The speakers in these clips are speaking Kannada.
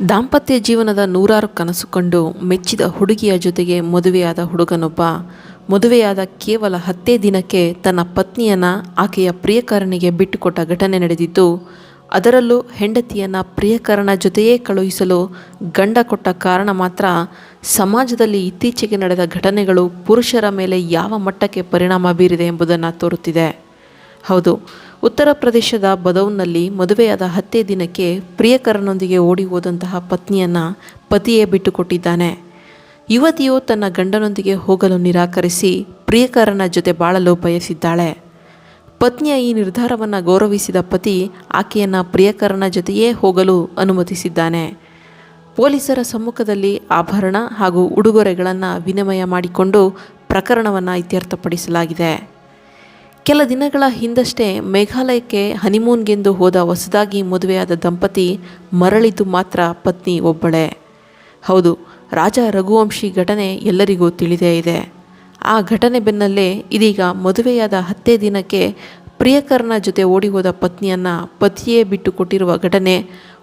ದಾಂಪತ್ಯ ಜೀವನದ ನೂರಾರು ಕನಸು ಕಂಡು ಮೆಚ್ಚಿದ ಹುಡುಗಿಯ ಜೊತೆಗೆ ಮದುವೆಯಾದ ಹುಡುಗನೊಬ್ಬ. ಮದುವೆಯಾದ ಕೇವಲ ಹತ್ತೇ ದಿನಕ್ಕೆ ತನ್ನ ಪತ್ನಿಯನ್ನು ಆಕೆಯ ಪ್ರಿಯಕರನಿಗೆ ಬಿಟ್ಟುಕೊಟ್ಟ ಘಟನೆ ನಡೆದಿದ್ದು, ಅದರಲ್ಲೂ ಹೆಂಡತಿಯನ್ನು ಪ್ರಿಯಕರನ ಜೊತೆಯೇ ಕಳುಹಿಸಲು ಗಂಡ ಕೊಟ್ಟ ಕಾರಣ ಮಾತ್ರ ಸಮಾಜದಲ್ಲಿ ಇತ್ತೀಚೆಗೆ ನಡೆದ ಘಟನೆಗಳು ಪುರುಷರ ಮೇಲೆ ಯಾವ ಮಟ್ಟಕ್ಕೆ ಪರಿಣಾಮ ಬೀರಿದೆ ಎಂಬುದನ್ನು ತೋರುತ್ತಿದೆ. ಹೌದು. ಉತ್ತರ ಪ್ರದೇಶದ ಬದೌನ್ನಲ್ಲಿ ಮದುವೆಯಾದ ಹತ್ತೇ ದಿನಕ್ಕೆ ಪ್ರಿಯಕರನೊಂದಿಗೆ ಓಡಿ ಹೋದಂತಹ ಪತ್ನಿಯನ್ನು ಪತಿಯೇ ಬಿಟ್ಟುಕೊಟ್ಟಿದ್ದಾನೆ. ಯುವತಿಯು ತನ್ನ ಗಂಡನೊಂದಿಗೆ ಹೋಗಲು ನಿರಾಕರಿಸಿ ಪ್ರಿಯಕರನ ಜೊತೆ ಬಾಳಲು ಬಯಸಿದ್ದಾಳೆ. ಪತ್ನಿಯ ಈ ನಿರ್ಧಾರವನ್ನು ಗೌರವಿಸಿದ ಪತಿ ಆಕೆಯನ್ನು ಪ್ರಿಯಕರನ ಜೊತೆಯೇ ಹೋಗಲು ಅನುಮತಿಸಿದ್ದಾನೆ. ಪೊಲೀಸರ ಸಮ್ಮುಖದಲ್ಲಿ ಆಭರಣ ಹಾಗೂ ಉಡುಗೊರೆಗಳನ್ನು ವಿನಿಮಯ ಮಾಡಿಕೊಂಡು ಪ್ರಕರಣವನ್ನು ಇತ್ಯರ್ಥಪಡಿಸಲಾಗಿದೆ. ಕೆಲ ದಿನಗಳ ಹಿಂದಷ್ಟೇ ಮೇಘಾಲಯಕ್ಕೆ ಹನಿಮೂನ್ಗೆಂದು ಹೋದ ಹೊಸದಾಗಿ ಮದುವೆಯಾದ ದಂಪತಿ ಮರಳಿದ್ದು ಮಾತ್ರ ಪತ್ನಿ ಒಬ್ಬಳೇ. ಹೌದು, ರಾಜ ರಘುವಂಶಿ ಘಟನೆ ಎಲ್ಲರಿಗೂ ತಿಳಿದೇ ಇದೆ. ಆ ಘಟನೆ ಬೆನ್ನಲ್ಲೇ ಇದೀಗ ಮದುವೆಯಾದ ಹತ್ತೇ ದಿನಕ್ಕೆ ಪ್ರಿಯಕರನ ಜೊತೆ ಓಡಿ ಹೋದ ಪತ್ನಿಯನ್ನು ಪತಿಯೇ ಬಿಟ್ಟು ಕೊಟ್ಟಿರುವ ಘಟನೆ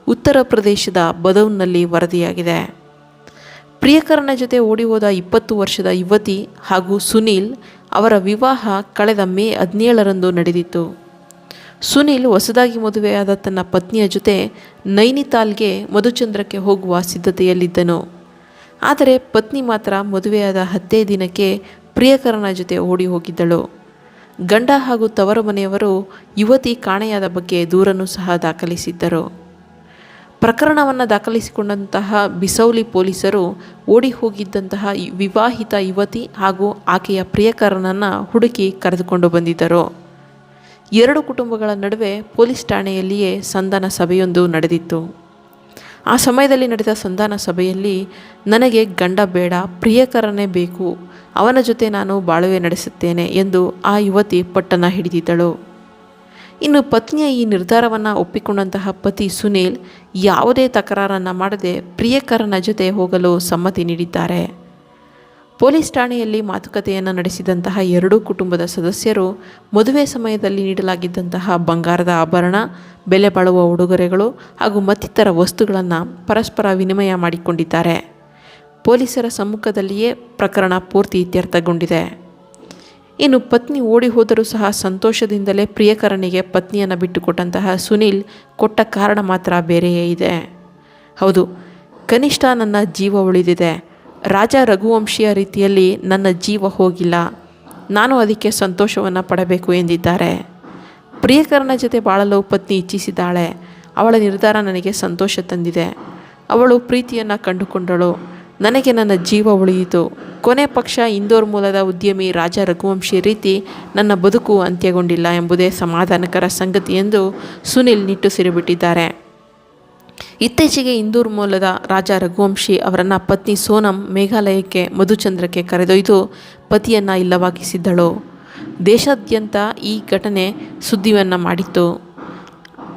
ಉತ್ತರ ಪ್ರದೇಶದ ಬದೌನ್ನಲ್ಲಿ ವರದಿಯಾಗಿದೆ. ಪ್ರಿಯಕರನ ಜೊತೆ ಓಡಿ ಹೋದ ಇಪ್ಪತ್ತು ವರ್ಷದ ಯುವತಿ ಹಾಗೂ ಸುನೀಲ್ ಅವರ ವಿವಾಹ ಕಳೆದ ಮೇ ಹದಿನೇಳರಂದು ನಡೆದಿತ್ತು. ಸುನಿಲ್ ಹೊಸದಾಗಿ ಮದುವೆಯಾದ ತನ್ನ ಪತ್ನಿಯ ಜೊತೆ ನೈನಿತಾಲ್ಗೆ ಮಧುಚಂದ್ರಕ್ಕೆ ಹೋಗುವ ಸಿದ್ಧತೆಯಲ್ಲಿದ್ದನು. ಆದರೆ ಪತ್ನಿ ಮಾತ್ರ ಮದುವೆಯಾದ ಹತ್ತೇ ದಿನಕ್ಕೆ ಪ್ರಿಯಕರನ ಜೊತೆ ಓಡಿ ಹೋಗಿದ್ದಳು. ಗಂಡ ಹಾಗೂ ತವರು ಮನೆಯವರು ಯುವತಿ ಕಾಣೆಯಾದ ಬಗ್ಗೆ ದೂರನ್ನು ಸಹ ದಾಖಲಿಸಿದ್ದರು. ಪ್ರಕರಣವನ್ನು ದಾಖಲಿಸಿಕೊಂಡಂತಹ ಬಿಸೌಲಿ ಪೊಲೀಸರು ಓಡಿ ಹೋಗಿದ್ದಂತಹ ವಿವಾಹಿತ ಯುವತಿ ಹಾಗೂ ಆಕೆಯ ಪ್ರಿಯಕರನನ್ನು ಹುಡುಕಿ ಕರೆದುಕೊಂಡು ಬಂದಿದ್ದರು. ಎರಡು ಕುಟುಂಬಗಳ ನಡುವೆ ಪೊಲೀಸ್ ಠಾಣೆಯಲ್ಲಿಯೇ ಸಂಧಾನ ಸಭೆಯೊಂದು ನಡೆದಿತ್ತು. ಆ ಸಮಯದಲ್ಲಿ ನಡೆದ ಸಂಧಾನ ಸಭೆಯಲ್ಲಿ, ನನಗೆ ಗಂಡ ಬೇಡ, ಪ್ರಿಯಕರನೇ ಬೇಕು, ಅವನ ಜೊತೆ ನಾನು ಬಾಳುವೆ ನಡೆಸುತ್ತೇನೆ ಎಂದು ಆ ಯುವತಿ ಪಟ್ಟಣ ಹಿಡಿದಿದ್ದಳು. ಇನ್ನು ಪತ್ನಿಯ ಈ ನಿರ್ಧಾರವನ್ನು ಒಪ್ಪಿಕೊಂಡಂತಹ ಪತಿ ಸುನೀಲ್ ಯಾವುದೇ ತಕರಾರನ್ನು ಮಾಡದೆ ಪ್ರಿಯಕರನ ಜೊತೆ ಹೋಗಲು ಸಮ್ಮತಿ ನೀಡಿದ್ದಾರೆ. ಪೊಲೀಸ್ ಠಾಣೆಯಲ್ಲಿ ಮಾತುಕತೆಯನ್ನು ನಡೆಸಿದಂತಹ ಎರಡೂ ಕುಟುಂಬದ ಸದಸ್ಯರು ಮದುವೆ ಸಮಯದಲ್ಲಿ ನೀಡಲಾಗಿದ್ದಂತಹ ಬಂಗಾರದ ಆಭರಣ, ಬೆಲೆ ಬಾಳುವ ಉಡುಗೊರೆಗಳು ಹಾಗೂ ಮತ್ತಿತರ ವಸ್ತುಗಳನ್ನು ಪರಸ್ಪರ ವಿನಿಮಯ ಮಾಡಿಕೊಂಡಿದ್ದಾರೆ. ಪೊಲೀಸರ ಸಮ್ಮುಖದಲ್ಲಿಯೇ ಪ್ರಕರಣ ಪೂರ್ತಿ ಇತ್ಯರ್ಥಗೊಂಡಿದೆ. ಇನ್ನು ಪತ್ನಿ ಓಡಿ ಹೋದರೂ ಸಹ ಸಂತೋಷದಿಂದಲೇ ಪ್ರಿಯಕರನಿಗೆ ಪತ್ನಿಯನ್ನು ಬಿಟ್ಟುಕೊಟ್ಟಂತಹ ಸುನೀಲ್ ಕೊಟ್ಟ ಕಾರಣ ಮಾತ್ರ ಬೇರೆಯೇ ಇದೆ. ಹೌದು, ಕನಿಷ್ಠ ನನ್ನ ಜೀವ ಉಳಿದಿದೆ. ರಾಜ ರಘುವಂಶಿಯ ರೀತಿಯಲ್ಲಿ ನನ್ನ ಜೀವ ಹೋಗಿಲ್ಲ. ನಾನು ಅದಕ್ಕೆ ಸಂತೋಷವನ್ನು ಪಡಬೇಕು ಎಂದಿದ್ದಾರೆ. ಪ್ರಿಯಕರನ ಜೊತೆ ಬಾಳಲು ಪತ್ನಿ ಇಚ್ಛಿಸಿದ್ದಾಳೆ. ಅವಳ ನಿರ್ಧಾರ ನನಗೆ ಸಂತೋಷ ತಂದಿದೆ. ಅವಳು ಪ್ರೀತಿಯನ್ನು ಕಂಡುಕೊಂಡಳು. ನನಗೆ ನನ್ನ ಜೀವ ಉಳಿಯಿತು. ಕೊನೆ ಪಕ್ಷ ಇಂದೋರ್ ಮೂಲದ ಉದ್ಯಮಿ ರಾಜ ರಘುವಂಶಿ ರೀತಿ ನನ್ನ ಬದುಕು ಅಂತ್ಯಗೊಂಡಿಲ್ಲ ಎಂಬುದೇ ಸಮಾಧಾನಕರ ಸಂಗತಿ ಎಂದು ಸುನಿಲ್ ನಿಟ್ಟುಸಿರುಬಿಟ್ಟಿದ್ದಾರೆ ಇತ್ತೀಚೆಗೆ ಇಂದೂರ್ ಮೂಲದ ರಾಜ ರಘುವಂಶಿ ಅವರನ್ನು ಪತ್ನಿ ಸೋನಂ ಮೇಘಾಲಯಕ್ಕೆ ಮಧುಚಂದ್ರಕ್ಕೆ ಕರೆದೊಯ್ದು ಪತಿಯನ್ನು ಇಲ್ಲವಾಗಿಸಿದ್ದಳು. ದೇಶಾದ್ಯಂತ ಈ ಘಟನೆ ಸುದ್ದಿಯನ್ನು ಮಾಡಿತ್ತು.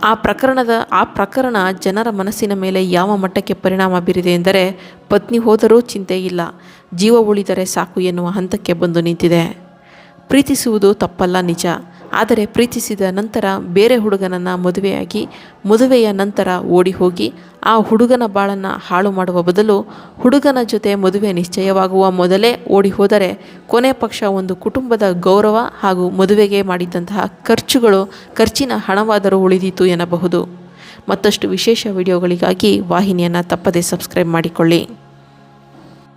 ಆ ಪ್ರಕರಣದ, ಆ ಪ್ರಕರಣ ಜನರ ಮನಸ್ಸಿನ ಮೇಲೆ ಯಾವ ಮಟ್ಟಕ್ಕೆ ಪರಿಣಾಮ ಬೀರಿದೆ ಎಂದರೆ ಪತ್ನಿ ಹೋದರೂ ಚಿಂತೆ ಇಲ್ಲ, ಜೀವ ಉಳಿದರೆ ಸಾಕು ಎನ್ನುವ ಹಂತಕ್ಕೆ ಬಂದು ನಿಂತಿದೆ. ಪ್ರೀತಿಸುವುದು ತಪ್ಪಲ್ಲ ನಿಜ. ಆದರೆ ಪ್ರೀತಿಸಿದ ನಂತರ ಬೇರೆ ಹುಡುಗನನ್ನು ಮದುವೆಯಾಗಿ, ಮದುವೆಯ ನಂತರ ಓಡಿ ಹೋಗಿ ಆ ಹುಡುಗನ ಬಾಳನ್ನು ಹಾಳು ಮಾಡುವ ಬದಲು ಹುಡುಗನ ಜೊತೆ ಮದುವೆ ನಿಶ್ಚಯವಾಗುವ ಮೊದಲೇ ಓಡಿ ಹೋದರೆ ಕೊನೆ ಪಕ್ಷ ಒಂದು ಕುಟುಂಬದ ಗೌರವ ಹಾಗೂ ಮದುವೆಗೆ ಮಾಡಿದ್ದಂತಹ ಖರ್ಚುಗಳು ಖರ್ಚಿನ ಹಣವಾದರೂ ಉಳಿದಿತ್ತು ಎನ್ನಬಹುದು. ಮತ್ತಷ್ಟು ವಿಶೇಷ ವಿಡಿಯೋಗಳಿಗಾಗಿ ವಾಹಿನಿಯನ್ನು ತಪ್ಪದೇ ಸಬ್ಸ್ಕ್ರೈಬ್ ಮಾಡಿಕೊಳ್ಳಿ.